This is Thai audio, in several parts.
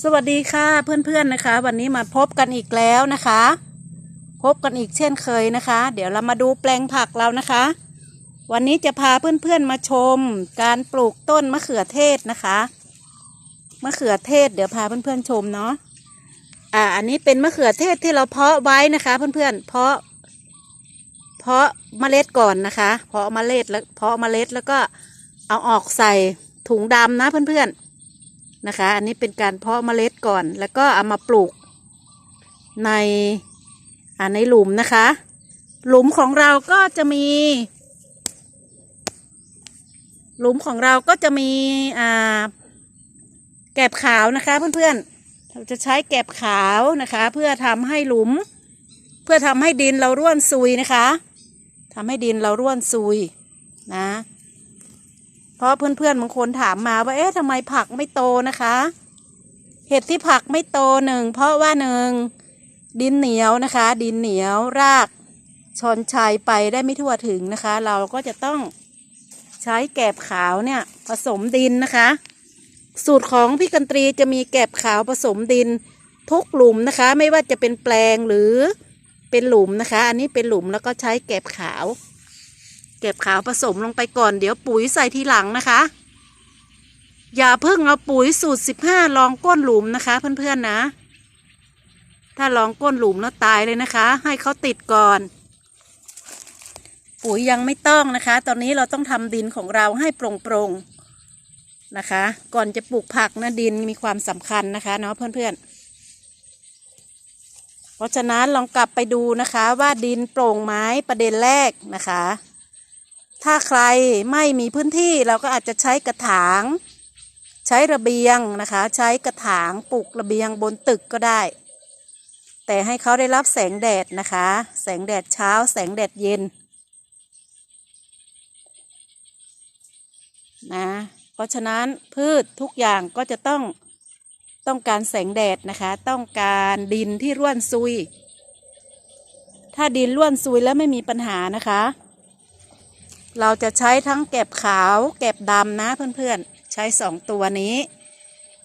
สวัสดีค่ะเพื่อนๆนะคะ วันนี้มาพบกันอีกแล้วนะคะ พบกันอีกเช่นเคยนะคะ เดี๋ยวเรามาดูแปลงผักเรานะคะ วันนี้จะพาเพื่อนๆมาชม การปลูกต้นมะเขือเทศนะคะมะเขือเทศ เดี๋ยวพาเพื่อนๆชมเนาะอ่าอันนี้เป็นมะเขือเทศที่เราเพาะไว้นะคะ เพื่อนๆเพาะ เพาะเมล็ดก่อนนะคะ เพาะเมล็ดแล้วเพาะเมล็ดแล้วก็เอาออกใส่ถุงดำนะเพื่อนๆ นะคะ อันนี้เป็นการเพาะเมล็ดก่อน แล้วก็เอามาปลูกในอ่าในหลุมนะคะ หลุมของเราก็จะมี หลุมของเราก็จะมีอ่าแกบขาวนะคะเพื่อนๆ เราจะใช้แกบขาวนะคะ เพื่อทำให้หลุม เพื่อทำให้ดินเราร่วนซุยนะคะทำให้ดินเราร่วนซุยนะ ราะเพื่อนๆบางคนถามมาว่าเอ๊ะทำไมผักไม่โตนะคะ เหตุที่ผักไม่โตหนึ่งเพราะว่าหนึ่งดินเหนียวนะคะ ดินเหนียวรากชอนชัยไปได้ไม่ทั่วถึงนะคะ เราก็จะต้องใช้แกบขาวเนี่ย ผสมดินนะคะ สูตรของพี่กันตรีจะมีแกบขาวผสมดินทุกหลุมนะคะ ไม่ว่าจะเป็นแปลงหรือเป็นหลุมนะคะ อันนี้เป็นหลุมแล้วก็ใช้แกบขาว เก็บขาวผสมลงไปก่อนเดี๋ยวปุ๋ยใส่ทีหลังนะคะ อย่าเพิ่งเอาปุ๋ยสูตรสิบห้าลองก้นหลุมนะคะ เพื่อนๆนะ ถ้าลองก้นหลุมแล้วตายเลยนะคะ ให้เขาติดก่อน ปุ๋ยยังไม่ต้องนะคะ ตอนนี้เราต้องทำดินของเราให้โปร่งๆนะคะ ก่อนจะปลูกผักนะดินมีความสำคัญนะคะเนาะเพื่อนๆเพราะฉะนั้นลองกลับไปดูนะคะว่าดินโปร่งไหมประเด็นแรกนะคะ ถ้าใครไม่มีพื้นที่เราก็อาจจะใช้กระถาง ใช้ระเบียงนะคะ ใช้กระถางปลูกระเบียงบนตึกก็ได้ แต่ให้เขาได้รับแสงแดดนะคะ แสงแดดเช้า แสงแดดเย็นนะเพราะฉะนั้นพืชทุกอย่างก็จะต้องต้องการแสงแดดนะคะ ต้องการดินที่ร่วนซุย ถ้าดินร่วนซุยแล้วไม่มีปัญหานะคะ เราจะใช้ทั้งแก็บขาว แก็บดำนะเพื่อนๆ ใช้สองตัวนี้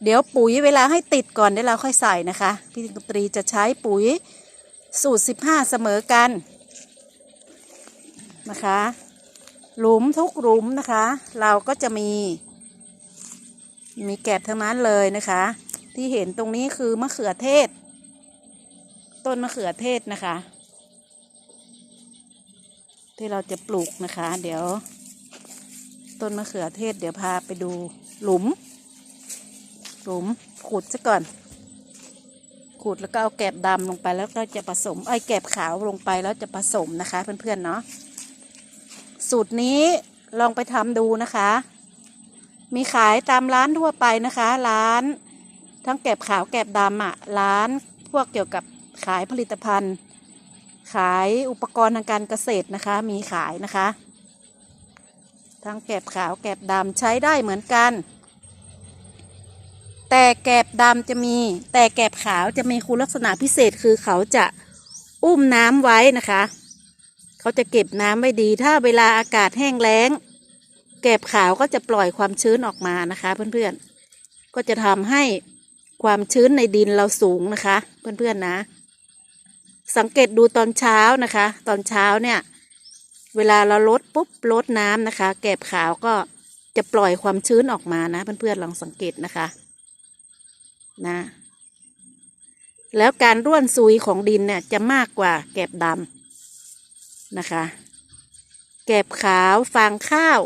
เดี๋ยวปุ๋ยเวลาให้ติดก่อนเดี๋ยวเราค่อยใส่นะคะ พี่ตรีจะใช้ปุ๋ยสูตร 15 เสมอกันนะคะ หลุมทุกหลุมนะคะ เราก็จะมี มีแกบทั้งนั้นเลยนะคะ ที่เห็นตรงนี้คือมะเขือเทศ ต้นมะเขือเทศนะคะ ที่เราจะปลูกนะคะ เดี๋ยว ต้นมะเขือเทศ เดี๋ยวพาไปดูหลุม หลุมขุดซะก่อน ขุดแล้วก็เอาแกบดำลงไปแล้วก็จะผสมไอ้แกบขาวลงไปแล้วจะผสมนะคะ เพื่อนๆเนาะสูตรนี้ลองไปทำดูนะคะ มีขายตามร้านทั่วไปนะคะ ร้าน ทั้งแกบขาวแกบดำอะร้านพวกเกี่ยวกับขายผลิตภัณฑ์ ขายอุปกรณ์ทางการเกษตรนะคะ มีขายนะคะ ทั้งแกบขาวแกบดำใช้ได้เหมือนกัน แต่แกบดำจะมี แต่แกบขาวจะมีคุณลักษณะพิเศษคือเขาจะอุ้มน้ำไว้นะคะ เขาจะเก็บน้ำไว้ดี ถ้าเวลาอากาศแห้งแล้ง แกบขาวก็จะปล่อยความชื้นออกมานะคะ เพื่อนๆ ก็จะทำให้ความชื้นในดินเราสูงนะคะ เพื่อนๆนะ สังเกตดูตอนเช้านะคะ ตอนเช้าเนี่ย เวลาเราลดปุ๊บลดน้ำนะคะ แกบขาวก็จะปล่อยความชื้นออกมานะ เพื่อนๆลองสังเกตนะคะ นะ แล้วการร่วนซุยของดินเนี่ยจะมากกว่าแกบดำนะคะ แกบขาวฟางข้าว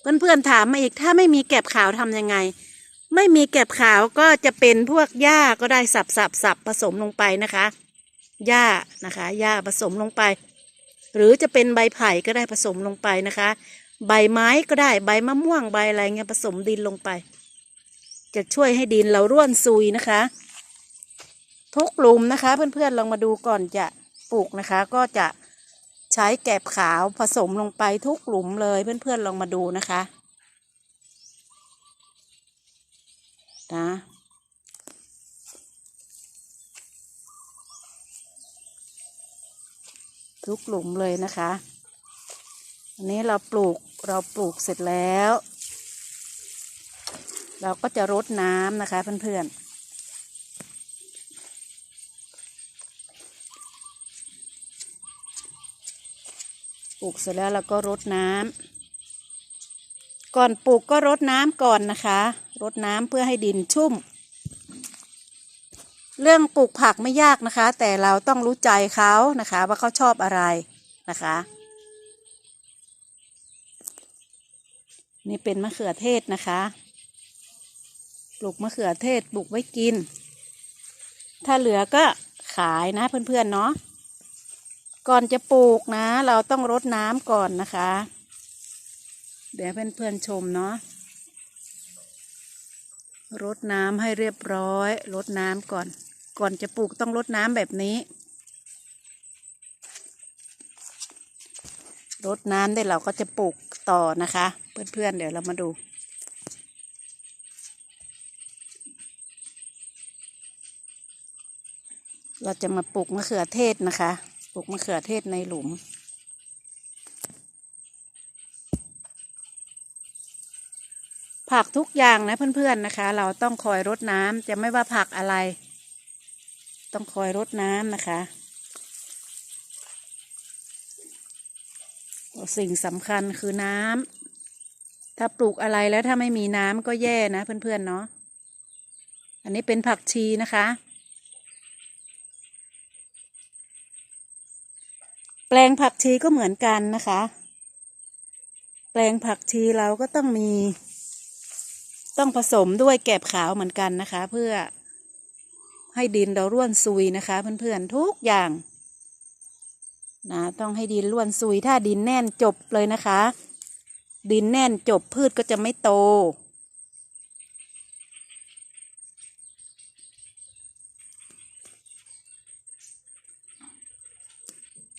เพื่อนๆถามมาอีกถ้าไม่มีแกบขาวทำยังไง ไม่มีแกบขาวก็จะเป็นพวกหญ้าก็ได้สับสับสับผสมลงไปนะคะหญ้านะคะหญ้าผสมลงไป หรือจะเป็นใบไผ่ก็ได้ผสมลงไปนะคะ ใบไม้ก็ได้ใบมะม่วงใบอะไรเงี้ยผสมดินลงไป จะช่วยให้ดินเราร่วนซุยนะคะ ทุกหลุมนะคะ เพื่อนๆลองมาดูก่อนจะปลูกนะคะ ก็จะใช้แกบขาวผสมลงไปทุกหลุมเลยเพื่อนๆลองมาดูนะคะ นะทุกหลุมเลยนะคะอันนี้เราปลูกเราปลูกเสร็จแล้ว เราก็จะรดน้ำนะคะเพื่อนๆปลูกเสร็จแล้วเราก็รดน้ำก่อนปลูกก็รดน้ำก่อนนะคะ รดน้ำเพื่อให้ดินชุ่ม เรื่องปลูกผักไม่ยากนะคะ แต่เราต้องรู้ใจเขานะคะ ว่าเขาชอบอะไรนะคะ นี่เป็นมะเขือเทศนะคะ ปลูกมะเขือเทศปลูกไว้กิน ถ้าเหลือก็ขายนะเพื่อนๆเนาะก่อนจะปลูกนะ เราต้องรดน้ำก่อนนะคะ เดี๋ยวเพื่อนๆชมเนาะ รดน้ำให้เรียบร้อย รดน้ำก่อน ก่อนจะปลูกต้องรดน้ำแบบนี้ รดน้ำได้เราก็จะปลูกต่อนะคะ เพื่อนๆเดี๋ยวเรามาดู เราจะมาปลูกมะเขือเทศนะคะ ปลูกมะเขือเทศในหลุม ผักทุกอย่างนะเพื่อนๆนะคะ เราต้องคอยรดน้ำจะไม่ว่าผักอะไร ต้องคอยรดน้ำนะคะสิ่งสำคัญคือน้ำถ้าปลูกอะไรแล้วถ้าไม่มีน้ำก็แย่นะเพื่อนๆเนาะอันนี้เป็นผักชีนะคะ แปลงผักชีก็เหมือนกันนะคะ แปลงผักชีเราก็ต้องมี ต้องผสมด้วยแกบขาวเหมือนกันนะคะ เพื่อให้ดินเราร่วนซุยนะคะ เพื่อนๆทุกอย่างนะต้องให้ดินร่วนซุยถ้าดินแน่นจบเลยนะคะ ดินแน่นจบพืชก็จะไม่โต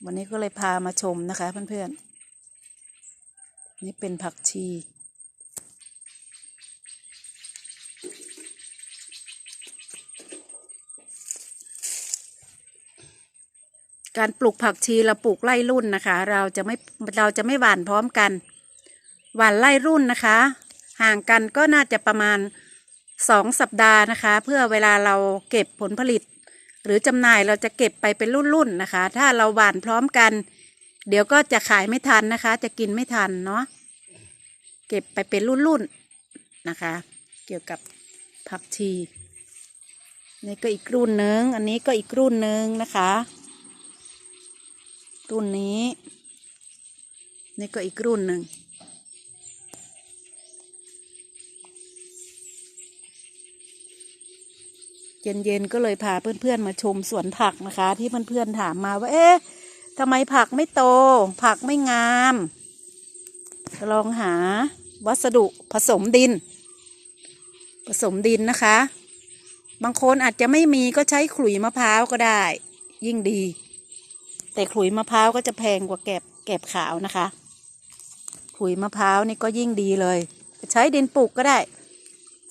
วันนี้ก็เลยพามาชมนะคะเพื่อนๆนี่เป็นผักชี การปลูกผักชีเราปลูกไล่รุ่นนะคะ เราจะไม่เราจะไม่หว่านพร้อมกันหว่านไล่รุ่นนะคะ ห่างกันก็น่าจะประมาณสองสัปดาห์นะคะ เพื่อเวลาเราเก็บผลผลิต หรือจำหน่ายเราจะเก็บไปเป็นรุ่นๆนะคะ ถ้าเราหว่านพร้อมกัน เดี๋ยวก็จะขายไม่ทันนะคะ จะกินไม่ทันเนาะเก็บไปเป็นรุ่นๆนะคะ เกี่ยวกับผักชีนี่ก็อีกรุ่นหนึ่งอันนี้ก็อีกรุ่นหนึ่งนะคะ รุ่นนี้ นี่ก็อีกรุ่นหนึ่ง เย็นๆก็เลยพาเพื่อนๆมาชมสวนผักนะคะ ที่เพื่อนๆถามมาว่า เอ๊ะทำไมผักไม่โต ผักไม่งามลองหาวัสดุผสมดิน ผสมดินนะคะ บางคนอาจจะไม่มีก็ใช้ขลุ่ยมะพร้าวก็ได้ ยิ่งดี แต่ขลุยมะพร้าวก็จะแพงกว่าแกบแกบขาวนะคะขลุยมะพร้าวนี่ก็ยิ่งดีเลย ใช้ดินปลูกก็ได้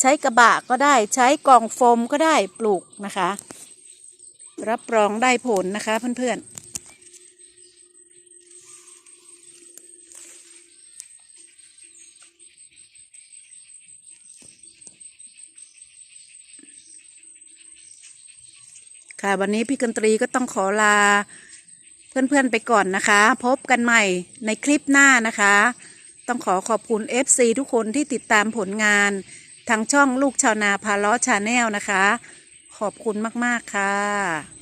ใช้กระบะก็ได้ ใช้กล่องโฟมก็ได้ปลูกนะคะ รับรองได้ผลนะคะเพื่อนๆค่ะวันนี้พี่กันตรีก็ต้องขอลา เพื่อนๆไปก่อนนะคะ พบกันใหม่ในคลิปหน้านะคะ ต้องขอขอบคุณ FC ทุกคนที่ติดตามผลงานทางช่องลูกชาวนาพาล้อชาแนลนะคะ ขอบคุณมากๆค่ะ